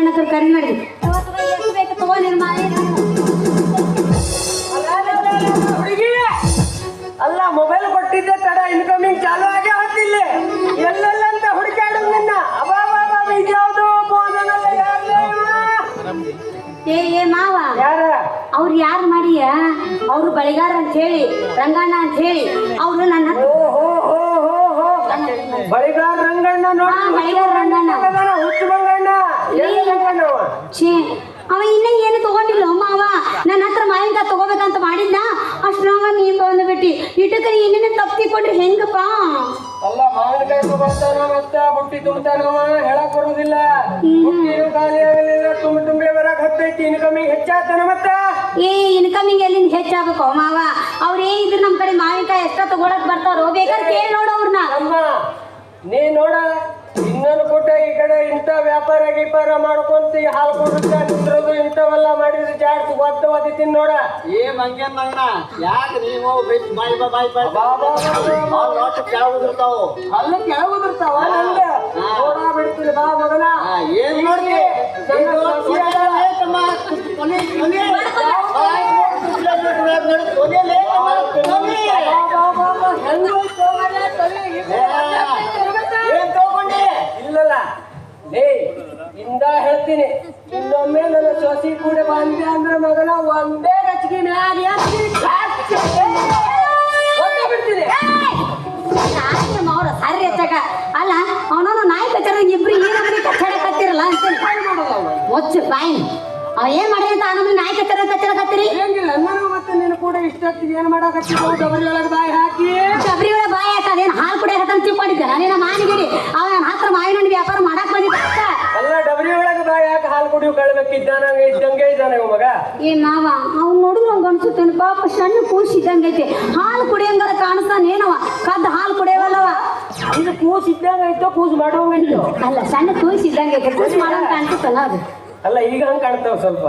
ಹೆಣ್ಣಕ್ರ ಕರೆ ಮಾಡಿ ಎಷ್ಟು ಬೇಕು ತಗೋ ಅಲ್ಲ ಮೊಬೈಲ್ ಕೊಟ್ಟಿದ್ದೆ ತಡ ಇನ್ಕಮಿಂಗ್ ಚಾಲು ಆಗಿ ಹೊತ್ತಿಲ್ಲ. ಎಲ್ಲೆಲ್ಲ ಅಂತ ಹುಡುಕಾಡು ನಿನ್ನ ಇದ್ಯಾವುದು ಫೋನಲ್ಲ ಏ ಏ ಮಾವ. ಯಾರ? ಅವ್ರು ಯಾರು ಮಾಡಿಯ? ಅವ್ರು ಬಳಿಗಾರ ಅಂತ ಹೇಳಿ ರಂಗಣ್ಣ ಅಂತ ಹೇಳಿ ಅವ್ರು ನನ್ನ ಬಳಿಗಾರ ರಂಗಣ್ಣ ನೋಡಿ. ಬಳಿಗಾರ ರಂಗಣ್ಣ. ಛೇ ಅವ ಇನ್ನ ಏನು ತಗೊಂಡಿಲ್ಲ ಮಾವ ನನ್ನ ಹತ್ರ ಮಾವಿನಕಾಯಿ ತಗೋಬೇಕಂತ ಮಾಡಿದ್ದ ಅಷ್ಟ್ರಾಗ ಬಂದು ಬಂದ್ಬಿಟ್ಟಿ. ಇಟ್ಟಕ್ಕೆ ಏನೇನು ತಪ್ಪಿ ಕೊಟ್ರಿ ಹೆಂಗಪ್ಪ? ಅಲ್ಲ ಮಾವಿನಕಾಯಿ ತಗೊಳ್ತಾನ ಮತ್ತ ಬುಟ್ಟಿ ತುಂಬ್ತಾನವ ಹೇಳಕ್ ಬರುದಿಲ್ಲ. ಬುಟ್ಟಿನೂ ಖಾಲಿ ಆಗಲಿಲ್ಲ ತುಂಬ ತುಂಬಿ ಬರಕ್ ಹತ್ತೈತಿ ಇನ್ಕಮಿಂಗ್ ಹೆಚ್ಚಾತನ ಮತ್ತ? ಏ ಇನ್ಕಮಿಂಗ್ ಎಲ್ಲಿಂದ ಹೆಚ್ಚಾಗಬೇಕು ಮಾವ ಏ ಇದ್ರ ನಮ್ಮ ಕಡೆ ಮಾವಿನಕಾಯಿ ಎಷ್ಟ ತಗೊಳಕ್ ಬರ್ತಾರೋ? ಬೇಕಾದ್ರೆ ಕೇಳಿ ನೋಡು ಅವ್ರನ್ನ ಅಮ್ಮ ನೀ ನೋಡ. ಇನ್ನೊಂದು ಪುಟ್ಟ ಈ ಕಡೆ ಇಂಥ ವ್ಯಾಪಾರ ಗೀಪಾರ ಮಾಡ್ಕೊಂತ ಹಾಲು ಕೊಡುತ್ತ ನಿಂದ್ರದು ಇಂಥವೆಲ್ಲ ಮಾಡಿದ್ರೆ ಜಾಸ್ತಿ ಒದ್ದು ಒದಿತೀನಿ ನೋಡ. ಏ ಹಂಗೆ ಮಗನ ಯಾಕೆ ನೀವು ಬಾಯ್ ಬಾಯ್ ಬಾಯ್ ನೋಟ್ ಅಲ್ಲ ಕೆಳಗುದಿರ್ತಾವ ನಂದ. ನೋಡ ಬಿಡ್ತೀನಿ ಬಾ ಮಗನ. ಏನ್ ನೋಡು. ಹೆಂಗ್ ಬಂದೆ ಅಂದ್ರೆ ಮಗನ ಒಂದೇ ಗಚ್ಚಿಗೆ ಒದ್ದೆ ಬಿಡ್ತೀನಿ. ಅವ್ರ ಸಾರಿ ಹೆಚ್ಚಾಗ ಅಲ್ಲ ಅವನವನು ನಾಯಿ ಕಚ್ಚಡ ಇಬ್ರು ಏನಂದ್ರೆ ಕಚ್ಚಡ ಕತ್ತಿರಲ್ಲ ಅಂತ ಒಚ್ಚು ಬಾಯಿ ಅವ ಏನ್ ಮಾಡಿ ಅಂತ ಅವನವನು ನಾಯಿ ಕಚ್ಚಡ ಕಚ್ಚಡ ಕತ್ತಿರಿ ಹೆಂಗಿಲ್ಲ ನಾನು ಮತ್ತೆ ನೀನು ಕೂಡ ಇಷ್ಟೊತ್ತಿಗೆ ಏನ್ ಮಾಡಕತ್ತಿದ್ದು ಡಬರಿ ಒಳಗೆ ಬಾಯಿ ಹಾಕಿ. ಡಬರಿ ಒಳಗೆ ಬಾಯಿ ಹಾಕದೇನು ಹಾಲು ಅಂತ ತಿಳ್ಕೊಂಡಿದ್ದೆ. ನಾನೇನ ಮಾನಿಗಿರಿ. ಅವ ನನ್ನ ಹತ್ರ ಮಾವಿನ ವ್ಯಾಪಾರ ಮಾಡಕ್ ಬಂದಿದ್ದ ಅಲ್ಲ ಡಬರಿ ಒಳಗೆ ಬಾಯಿ ಹಾಕಿ ಹಾಲು ಕುಡಿ ಕಳ್ಬೇಕಿದ್ದಾನಂಗೆ ಇದ್ದಂಗೆ. ಇದ್ದಾನೆ ಇವ ಮಗ? ಏ ಮಾವ ಅವ್ನು ನೋಡಿದ್ರೆ ಹಂಗ ಅನ್ಸುತ್ತೇನೆ ಪಾಪ ಸಣ್ಣ ಕೂಸಿ ಇದ್ದಂಗೈತಿ ಹಾಲು ಕುಡಿಯಂಗಾರ ಕಾಣಿಸ್ತಾನೇನವ ಕದ್ದು ಹಾಲು ಕುಡಿಯವಲ್ಲವ ಇದು ಕೂಸ್ ಇದ್ದಂಗೆ ಐತೋ ಕೂಸ್ ಮಾಡೋಂಗೈತೋ ಅಲ್ಲ ಸಣ್ಣ ಕೂಸಿ ಇದ್ದಂಗೈತಿ ಕೂಸು ಮಾಡಂಗ ಕಾಣಿಸುತ್ತಲ್ಲ ಅದು. ಅಲ್ಲ ಈಗ ಹಂಗೆ ಕಾಣ್ತಾವ ಸ್ವಲ್ಪ.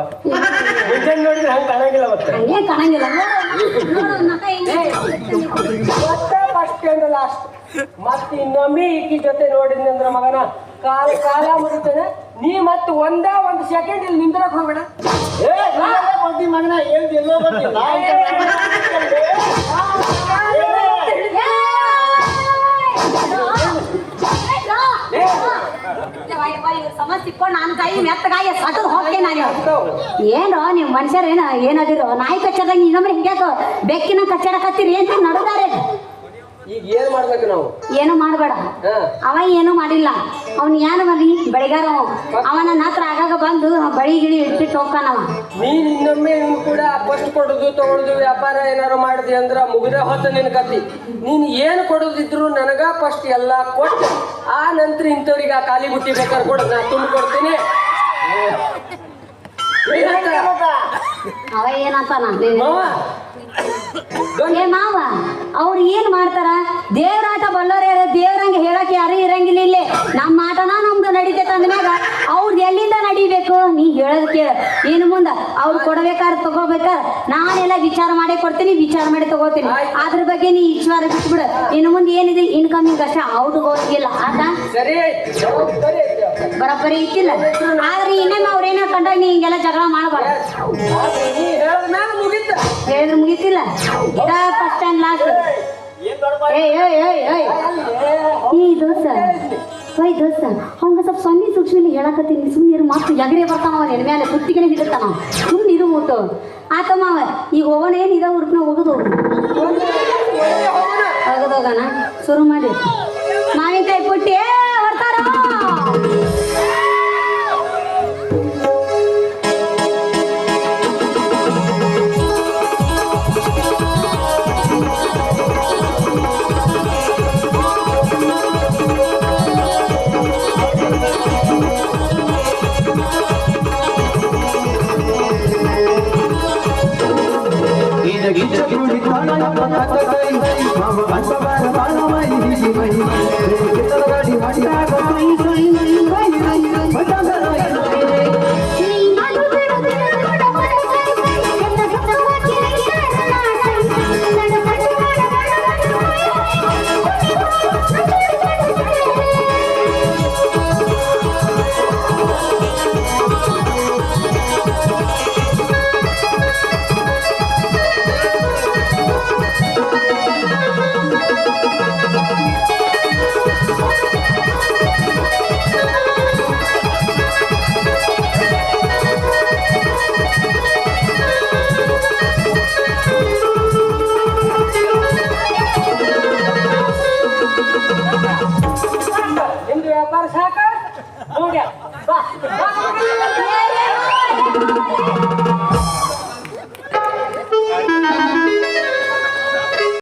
ಮುಂಚೆನೆ ನೋಡಿದ್ರೆ ಹಂಗೆ ಕಾಣಂಗಿಲ್ಲ ಮತ್ತೆ. ಹಂಗೆ ಕಾಣಂಗಿಲ್ಲ. ಮತ್ತೆ ಫಸ್ಟ್ ಅಂಡ್ ಲಾಸ್ಟ್ ಮತ್ತೆ ಇನ್ನೊಮ್ಮೆ ಈಕಿ ಜೊತೆ ನೋಡಿದ್ನಿ ಅಂದ್ರ ಮಗನ. ಕಾಲ ಕಾಲ ಮುಗಿತದೆ ನೀ ಮತ್ತೆ ಒಂದ ಒಂದು ಸೆಕೆಂಡ್ ಇಲ್ಲಿ ನಿಂದ್ರಕ್ ಹೋಗ್ಬೇಡ ಮಗನ ಹೇಳ್ದಿ ಎಲ್ಲೋ ಬಂದಿ ನಾ ಅಂತ ಸಮಸ್ಯೆ ಇಟ್ಕೊಂಡು ನಾನು ಕೈ ಮೆತ್ತಗಾಗಿ ಸಟದ್ ಹೋಗ್ತೇನೆ ನಾನು ಏನು ಏನೋ ನೀವು ಮನುಷ್ಯರೇನ ಏನದಿರೋ ನಾಯಿ ಕಚ್ಚದಂಗೆ ಇನ್ನೊಮ್ಮೆ ಹಿಂಗ್ಯಾಕೋ ಬೆಕ್ಕಿನ ಕಚ್ಚಾಡಕತ್ತೀರಿ ಏನ್ ನಡುದಾರೆ ಈಗ ಏನ್ ಮಾಡ್ಬೇಕು ನಾವು? ಏನು ಮಾಡಬೇಡ. ಅವ ಏನು ಮಾಡಿಲ್ಲ. ಅವ್ನು ಏನು ಮಾಡಿ ಬೆಳಿಗಾರ ಅವನ ನಾತ್ರ ನನ್ನ ಹತ್ರ ಆಗಾಗ ಬಂದು ಬಳಿ ಗಿಳಿ ಇಟ್ಬಿಟ್ಟು ಹೋಗ್ತಾನವ ನೀನ್ ಇನ್ನೊಮ್ಮೆ ಇವ್ನು ಕೂಡ ಫಸ್ಟ್ ಕೊಡುದು ತಗೊಳುದು ವ್ಯಾಪಾರ ಏನಾರು ಮಾಡಿದಿ ಅಂದ್ರ ಮುಗಿದ ಹೊತ್ತ ನಿನ್ ಕತಿ ನೀನ್ ಏನ್ ಕೊಡೋದಿದ್ರು ನನಗ ಫಸ್ಟ್ ಎಲ್ಲಾ ಕೊಟ್ಟು ಆ ನಂತರ ಇಂಥವ್ರಿಗೆ ಆ ಖಾಲಿ ಬುಟ್ಟಿ ಬೇಕಾದ್ರೆ ಕೊಡ ನಾ ತುಂಬ ಕೊಡ್ತೀನಿ. ಏನಂತ? ಅವ ಏನಂತಾನ? ಮಾವ. ಏ ಮಾವ, ಅವ್ರು ಏನ್ ಮಾಡ್ತಾರ? ದೇವ್ರಾಟ ಬಲ್ಲೋರ ದೇವ್ರಂಗ ಹೇಳಕ್ ಯಾರು ಇರಂಗಿಲ್ಲ ಇಲ್ಲಿ. ನಮ್ಮ ಆಟನ ನಮ್ದು ನಡೀತೈತೆ ಅಂದ್ಮ್ಯಾಗ ಅವ್ರದ್ದು ಎಲ್ಲಿಂದ ನಡಿಬೇಕು? ನೀ ಹೇಳೋದ್ ಕೇಳ. ಇನ್ನು ಮುಂದ ಅವ್ರು ಕೊಡ್ಬೇಕಾದ್ರೆ ತಗೋಬೇಕಾದ್ರೆ ನಾನೆಲ್ಲ ವಿಚಾರ ಮಾಡಿ ಕೊಡ್ತೀನಿ, ವಿಚಾರ ಮಾಡಿ ತಗೋತೀನಿ. ಅದ್ರ ಬಗ್ಗೆ ನೀ ವಿಚಾರ ಬಿಟ್ಬಿಡು. ಇನ್ನು ಮುಂದೆ ಏನಿದೆ? ಇನ್ಕಮಿಂಗ್ ಅಷ್ಟೇ ಔಟ್ ಹೋಗಿಲ್ಲ ಆಟ ಬರೋಬ್ಬರಿ ಇತ್ತಿಲ್ಲ ಆದ್ರೆ ಇನ್ನೇನು ಅವ್ರೇನೋ ಕಂಡಾಗ ನೀ ಹಿಂಗೆಲ್ಲ ಜಗಳ ಮಾಡಬಾರ್ದು ಹೇಳಿದ್ರೆ ಮುಗಿತಿಲ್ಲ ಇದ ಫಸ್ಟ್ ಆ್ಯಂಡ್ ಲಾಸ್ಟ್ ಏಯ್ ಏಯ್ ಏಯ್ ಏಯ್ ಈ ದೋಸ್ತ ಓಯ್ ದೋಸ್ತ ಅವಂಗ ಸ್ವಲ್ಪ ಸೊನ್ನೆ ಸೂಕ್ಷ್ಮ ಹೇಳಕತ್ತೀನಿ ಸುಮ್ಮನೆ ಇರು ಮಾತು ಜಗರೇ ಬರ್ತಾನ ಅವ ನಿನ್ನ ಮೇಲೆ ಕುತ್ತಿಗೆನೆ ಹಿಡಿತಾನ ಸುಮ್ಮನೆ ಇರು ಊಟ ಆತಮ್ಮ ಅವ ಈಗ ಹೋಗೋಣ ಏನು ಇದ ಹುಡುಕ್ನ ಹೋಗೋದು ಹೋಗೋದು ಹೋಗೋಣ ಶುರು ಮಾಡಿ తగ్గించకుడి ప్రాణాయ పక్కకై మమ అంతవాన ప్రాణమై హిమై రే కితరగడి హట్టాగై రై రై రై రై రై రై రై हो गया